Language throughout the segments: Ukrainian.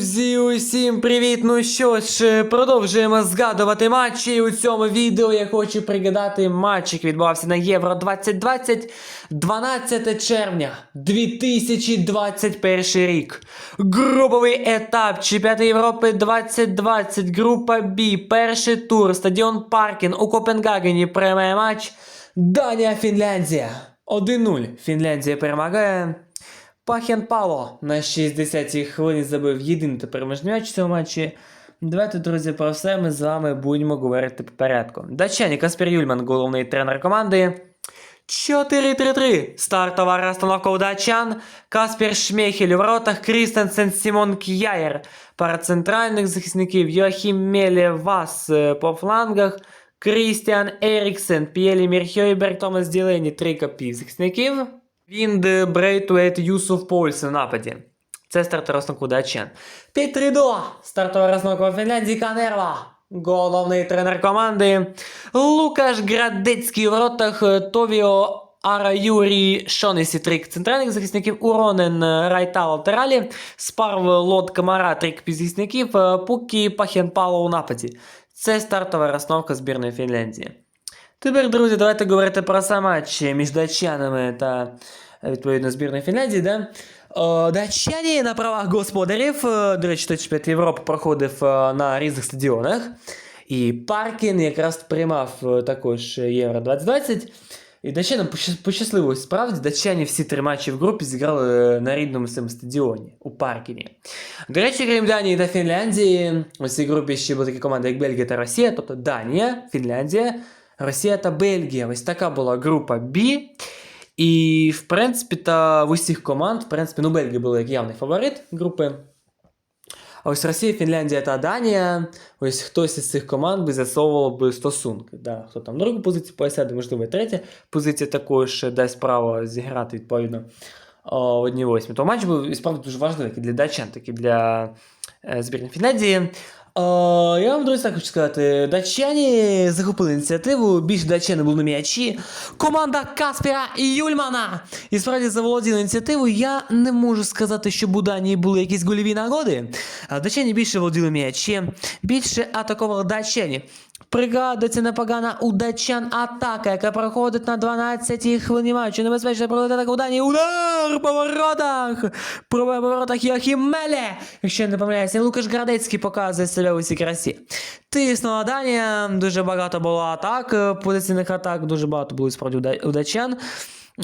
Друзі, усім привіт! Ну що ж, продовжуємо згадувати матчі. У цьому відео я хочу пригадати матч, який відбувався на Євро 2020 12 червня 2021 рік. Груповий етап Чемпіонату Європи 2020, група Б, перший тур, стадіон Паркін у Копенгагені приймає матч. Данія Фінляндія. 1-0. Фінляндія перемагає. Пахен Пало на 60-й хвилині забив єдиний переможний м'яч в матчі. Давайте, друзі, про все ми з вами будемо говорити по. Датчані Каспер Юльман, головний тренер команди. 4-3-3. Стартова розстановка у датчан. Каспер Шмейхель у воротах, Крістенсен Сімон К'яєр. Пара центральних захисників Йохім Меле Вас е, по флангах. Крістіан Еріксен, П'єлі Мірхьойберг, Томас Ділені, три копів захисників. Вінд Брейтвейт Юсуф Польс в нападі. Це стартова розстановка датчан. 5-3-2. Стартова розстановка Фінляндії Канерва. Головний тренер команди. Лукаш Градецький у воротах. Товіо Араюрі Шонесі трик центральних захисників. Уронен Райта латералі. Спарв Лот Камара трик захисників. Пукі Пахенпало у нападі. Це стартова розстановка збірної Фінляндії. Тепер, друзі, давайте говорити про сам матч між датчанами та е, відповідно збірною Фінляндії. Да? О, датчані на правах господарів, е, до речі, той чемпіонат Європи проходив е, на різних стадіонах. І Паркін якраз приймав е, також Євро 2020. І датчанам пощас- пощасливилось справді, датчані всі три матчі в групі зіграли е, на рідному своєму стадіоні у Паркіні. До речі, крім Данії та Фінляндії, у цій групі ще були такі команди, як Бельгія та Росія, тобто Данія, Фінляндія, Росія та Бельгія. Ось така була група B. І, в принципі, та в усіх команд, в принципі, ну, Бельгія була як явний фаворит групи. А ось Росія, Фінляндія та Данія, ось хтось із цих команд би засовував би стосунки. Да, хто там на другу позицію посяде, можливо, і третя позиція також дасть право зіграти відповідно о, одній восьмі. То матч був і справді дуже важливий і для датчан, так і для е, збірної Фінляндії. О, я вам, друзі, так хочу сказати, датчані захопили ініціативу, більше датчани були на м'ячі. Команда Каспіра і Юльмана. І справді заволоділа ініціативу. Я не можу сказати, що у Данії були якісь гольові нагоди. Датчані більше володіли м'ячі, більше атакували датчані. Пригадується непогана удачан атака, яка проходить на 12-й хвилині матчу. Небезпечно проводити атака Данії. Удар по воротах! По воротах Йохімеле. Якщо не помиляюся, Лукаш Градецький показує себе у цій красі. Тиснула Данія, дуже багато було атак, е, позиційних атак, дуже багато було справді у да- у датчан.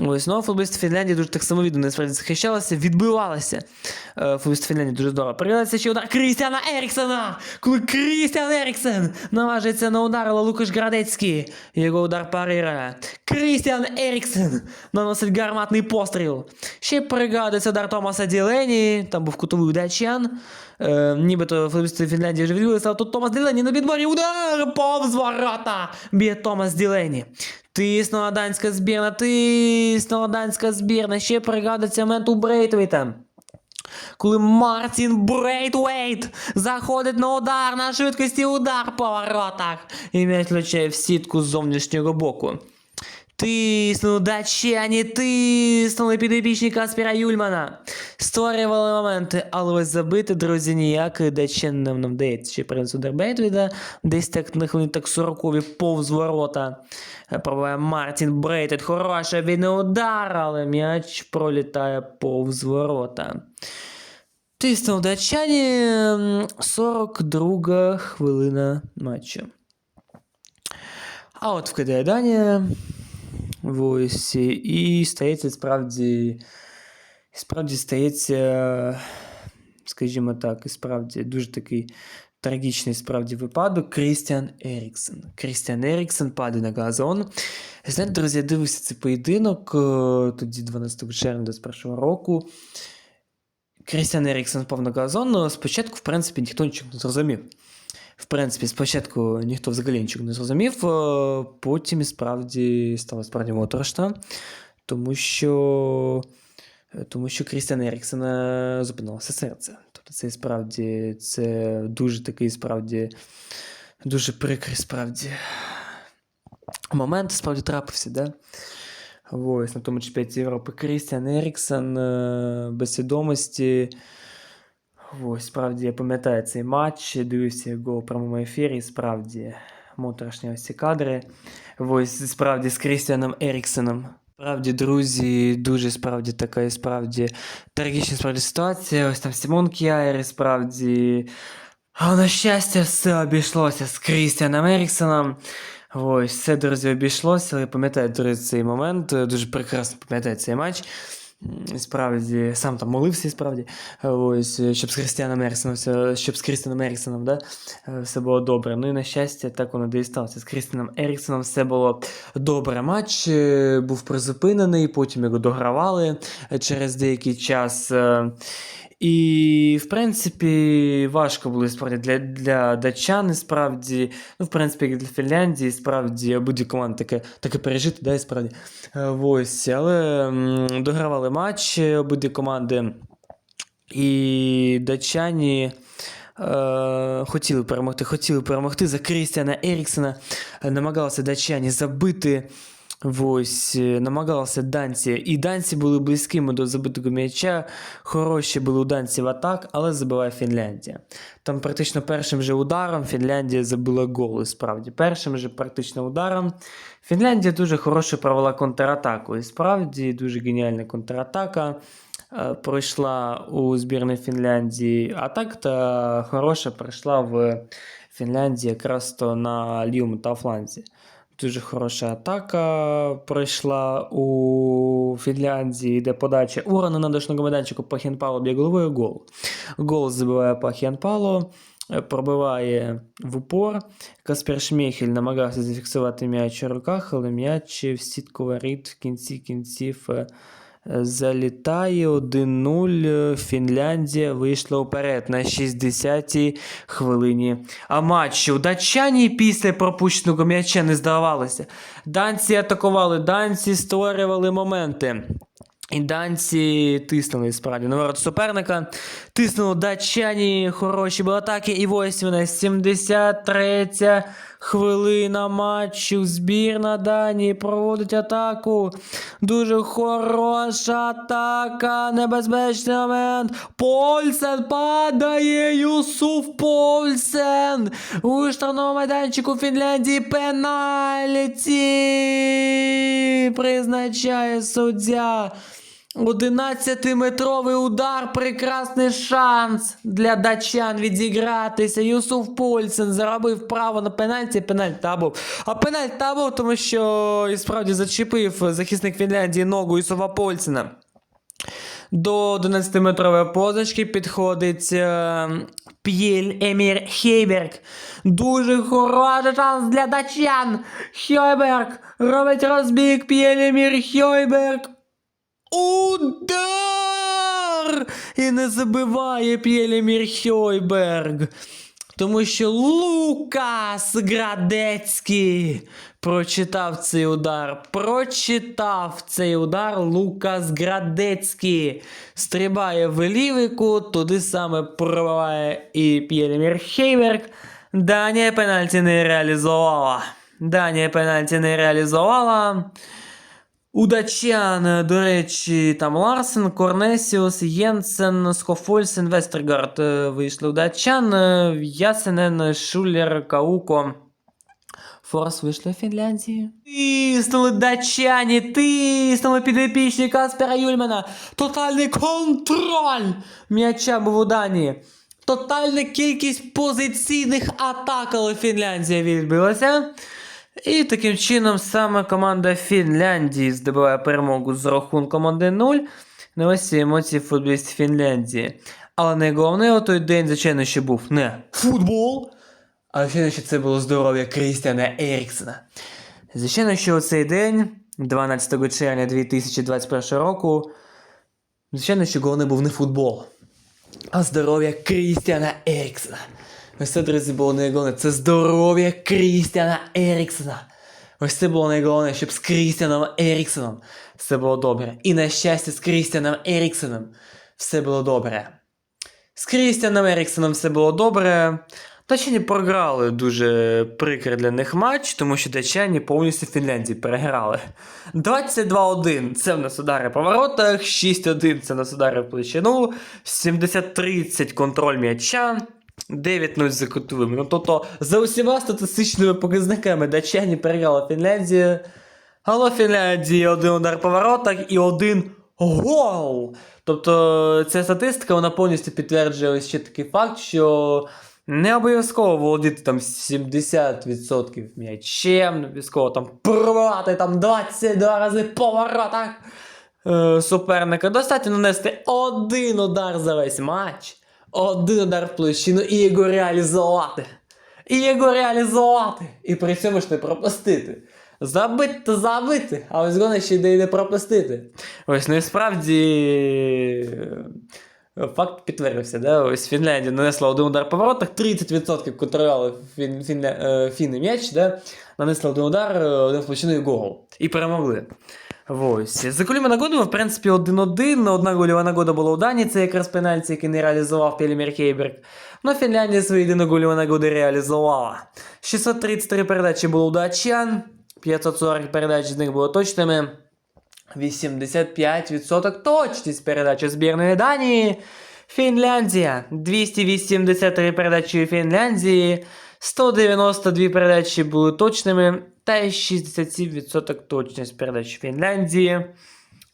Ось, ну, футболісти Фінляндії дуже так самовідно насправді захищалися, відбивалися. Е, футболісти Фінляндії дуже здорово. Пригадується ще удар Крістіана Еріксена! Коли Крістіан Еріксен наважується на удар, Лукаш Градецький. Його удар парирує. Крістіан Еріксен наносить гарматний постріл. Ще пригадується удар Томаса Ділені, там був кутовий у датчан. Е, нібито футболісти Фінляндії вже відбилися, а тут Томас Ділені на підборі удар повз ворота. Б'є Томас Ділені. Тиснула данська збірна, тиснула данська збірна. Ще пригадується момент у Брейтвейта. Коли Мартін Брейтвейт заходить на удар на швидкості удар по воротах. І м'яч влучає в сітку з зовнішнього боку. Тиснули датчані, тиснули підопічні Каспера Юльмана. Створювали моменти, але ось забити, друзі, ніяк датчанам нам вдається. Ще принц удар десь так на хвилин так 40 повз ворота. Е, Пробуває Мартін Брейтед. Хороша він удар, але м'яч пролітає повз ворота. Тиснув датчані. 42 хвилина матчу. А от вкидає Данія. Ось. І стається справді. Справді стається, скажімо так, справді дуже такий трагічний справді випадок. Крістіан Еріксен. Крістіан Еріксен падає на газон. Знаєте, друзі, я дивився цей поєдинок е, тоді 12 червня 2021 року. Крістіан Еріксен впав на газон. але Спочатку, в принципі, ніхто нічого не зрозумів. В принципі, спочатку ніхто взагалі нічого не зрозумів, е, потім справді стало справді моторошно, тому що, е, тому що Крістіан Еріксена зупинилося серце. Тобто це справді це дуже такий справді дуже прикрий справді момент справді трапився, да? Ось на тому чемпіонаті Європи Крістіан Еріксен е, без свідомості. Ось, справді, я пам'ятаю цей матч, дивився його в прямому ефірі, справді, моторошні ось ці кадри. Ось, справді, з Крістіаном Еріксоном. Справді, друзі, дуже справді така і справді трагічна справді ситуація. Ось там Сімон і справді. А на щастя, все обійшлося з Крістіаном Еріксоном. Ось, все, друзі, обійшлося, але пам'ятаю, друзі, цей момент, дуже прекрасно пам'ятаю цей матч. Справді, сам там молився, і справді. Ось, щоб з Крістіаном Еріксоном, щоб з Крістіаном Еріксоном, да, е, все було добре. Ну і на щастя, так воно і сталося. З Крістіаном Еріксоном все було добре. Матч е, був призупинений, потім його догравали е, через деякий час. І, в принципі, важко було справді для, для датчан, і справді, ну, в принципі, для Фінляндії, справді будь команда таке, таке пережити, да, і справді. Ось, але м, догравали матч е, обидві команди. І датчані е, хотіли перемогти, хотіли перемогти за Крістіана Еріксена. Е, Намагалися датчані забити. Ось, е, намагалися данці. І данці були близькими до забитого м'яча. Хороші були у данців атак, але забиває Фінляндія. Там практично першим же ударом Фінляндія забила гол. Справді, першим же практично ударом Фінляндія дуже хороше провела контратаку. І справді дуже геніальна контратака е, пройшла у збірної Фінляндії. А так та хороша пройшла в Фінляндії якраз то на лівому та фланзі. Дуже хороша атака пройшла у Фінляндії, де подача урона на дошному майданчику пахенпало б'є головою гол. Гол забиває Пахінпало, е, пробиває в упор. Каспер Шмейхель намагався зафіксувати м'яч у руках, але м'яч в сітку варіт в кінці кінців е, залітає 1-0. Е, Фінляндія вийшла вперед на 60-й хвилині. А матчу датчані після пропущеного м'яча не здавалися. Данці атакували, данці створювали моменти. І данці тиснули справді на ворот суперника. Тиснули датчані, хороші були атаки. І ось вона 73 хвилина матчу. Збірна Данії проводить атаку. Дуже хороша атака. Небезпечний момент. Польсен падає. Юсуф Польсен. У штрафному майданчику Фінляндії пенальті. Призначає суддя. 11-метровий удар, прекрасний шанс для датчан відігратися. Юсуф Польсен заробив право на пенальті, пенальт та був. А пенальт та був, тому що і справді зачепив захисник Фінляндії ногу Юсуфа Польсена. До 11-метрової позначки підходить е, П'єль Емір Хейберг. Дуже хороший шанс для датчан. Хейберг робить розбіг П'єль Емір Хейберг. Удар! І не забиває П'єлемір Хойберг. Тому що Лукас Градецький прочитав цей удар. Прочитав цей удар Лукас Градецький. Стрибає в лівий кут, туди саме пробиває і П'єлемір Хейберг. Данія пенальті не реалізувала. Данія пенальті не реалізувала. У датчан, до речі, там Ларсен, Корнесіус, Єнсен, Скофольсен, Вестергард е, вийшли у датчан, е, Ясенен, Шулер, Кауко. Форс вийшли в Фінляндії. Тиснули датчані, тиснули підопічні Каспера Юльмана. Тотальний контроль м'яча був у Данії. Тотальна кількість позиційних атак, але Фінляндія відбилася. І таким чином саме команда Фінляндії здобуває перемогу з рахунком 1-0. На ось ці емоції футболістів Фінляндії. Але найголовніше у той день, звичайно, що був не футбол, а звичайно, що це було здоров'я Крістіана Еріксена. Звичайно, що у цей день, 12 червня 2021 року, звичайно, що головне був не футбол, а здоров'я Крістіана Еріксена. Ось це, друзі, було найголовніше. Це здоров'я Крістіана Еріксена. Ось це було найголовніше, щоб з Крістіаном Еріксеном все було добре. І на щастя, з Крістіаном Еріксеном все було добре. З Крістіаном Еріксеном все було добре. Датчані програли дуже прикрий для них матч, тому що датчані повністю Фінляндії переграли. 22-1 це в нас удари по воротах, 6-1 це в нас удари в площину, 70-30 контроль м'яча. 9-0 за кутовими. Ну тобто за усіма статистичними показниками датчані переграли Фінляндію. Але Фінляндії один удар по воротах і один гол. Тобто ця статистика вона повністю підтверджує ще такий факт, що не обов'язково володіти там 70% м'ячем, не обов'язково там пробивати там 22 рази по воротах е, суперника. Достатньо нанести один удар за весь матч, один удар в площину і його реалізувати. І його реалізувати. І при цьому ж не пропустити. Забити то забити, а ось головне ще й не пропустити. Ось ну і справді факт підтвердився. Да? Ось Фінляндія нанесла один удар по воротах, 30% контролювали фін, фінля, е, фіни м'яч, да? нанесли один удар, е, один в площину і гол. І перемогли. Ось. За голіми нагодами, в принципі, 1-1. Одна гольова нагода була у Данії, це якраз пенальті, який не реалізував Пелімір Хейберг. Но Фінляндія свої єдиногольові нагоди реалізувала. 633 передачі було у датчан, 540 передач з них було точними. 85% точність передачі збірної Данії. Фінляндія. 283 передачі у Фінляндії. 192 передачі були точними. Та 67% точність передач у Фінляндії.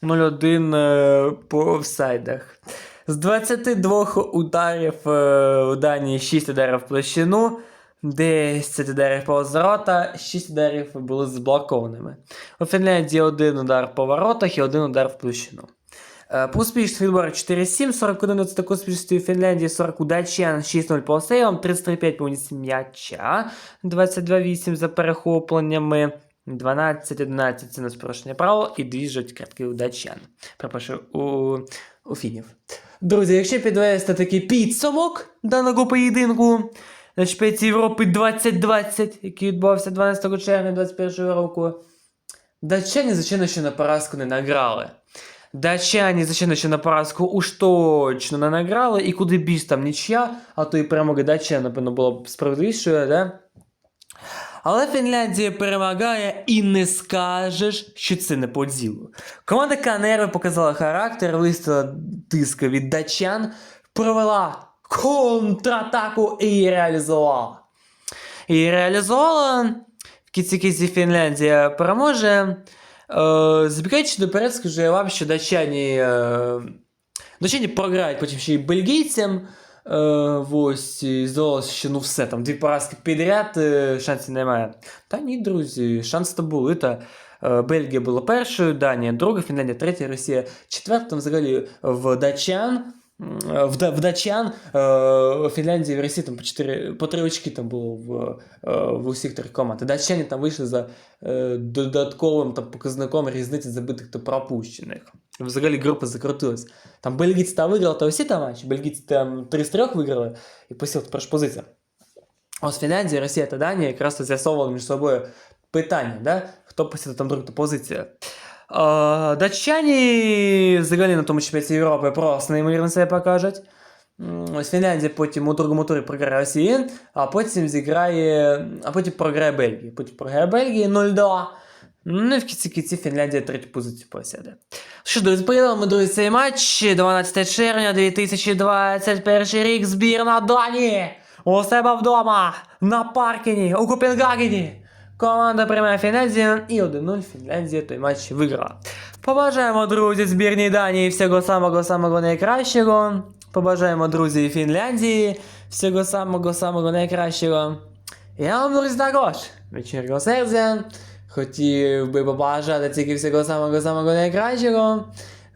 0-1 е, по офсайдах. З 22 ударів е, у Данії 6 ударів в площину, 10 ударів по ворота, 6 ударів були заблокованими. У Фінляндії один удар по воротах і один удар в площину. Успішності відбору 4-7, 41 це таку успішності у Фінляндії, 40 у датчан, 6-0 по сейвам, 33-5 по уніс м'яча, 22-8 за перехопленнями, 12-11 це на порушення правил і дві жовті у датчан. Перепрошую, у, у фінів. Друзі, якщо підвести такий підсумок даного поєдинку на чемпіонаті Європи 2020, який відбувався 12 червня 2021 року, датчані, звичайно, що на поразку не награли. Датчані, звичайно, на поразку уж точно не награли, і куди більш там нічия, а то і перемога датчан, напевно, була б справедливішою, да? Але Фінляндія перемагає і не скажеш, що це не по ділу. Команда Канери показала характер, виставила тиск від датчан, провела контратаку і реалізувала. І реалізувала в кінці кінці Фінляндія переможе. Е, Забігаючи наперед, скажу я вам, що датчані, е, датчані програють потім ще й бельгійцям. Е, ось, і здавалося, що ну все, там дві поразки підряд, шансів немає. Та ні, друзі, шанси то були. Та, Бельгія була першою, Данія друга, Фінляндія третя, Росія четверта. Там взагалі в датчан. В, да- в датчан Фінляндії в Росії там по, 4, по 3 очки там було в, е, в усіх трьох команд. Датчані там вийшли за е, додатковим там, показником різниці забитих та пропущених. Взагалі група закрутилась. Там бельгійці там виграли, та усі там матчі. Бельгійці там 3 з 3 виграли і посіл перша позиція. Ось Фінляндія, Росія та Данія якраз з'ясовували між собою питання, да? хто посіла там друга позиція. Датчані взагалі на тому чемпіонаті Європи просто неймовірно себе покажуть. Ось Фінляндія потім у другому турі програє Росії, а потім зіграє, а потім програє Бельгія. Потім програє Бельгія 0-2. Ну і в кінці кінці Фінляндія третю позицію посяде. Що ж, друзі, ми друзі цей матч 12 червня 2021 рік. Збірна Данії у себе вдома на Паркіні у Копенгагені. Команда приймає Фінляндію і 1-0 Фінляндія той матч виграла. Побажаємо, друзі, збірній Данії всього самого самого найкращого. Побажаємо, друзі, Фінляндії всього самого самого найкращого. Я вам, друзі, також від серця хотів би побажати тільки всього самого самого найкращого.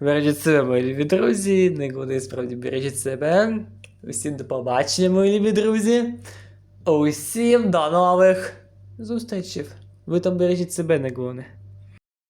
Бережіть себе, мої любі друзі, нікуди справді бережіть себе. Усім до побачення, мої любі друзі. Усім до нових зустрічей. Ви там бережіть себе, не головне.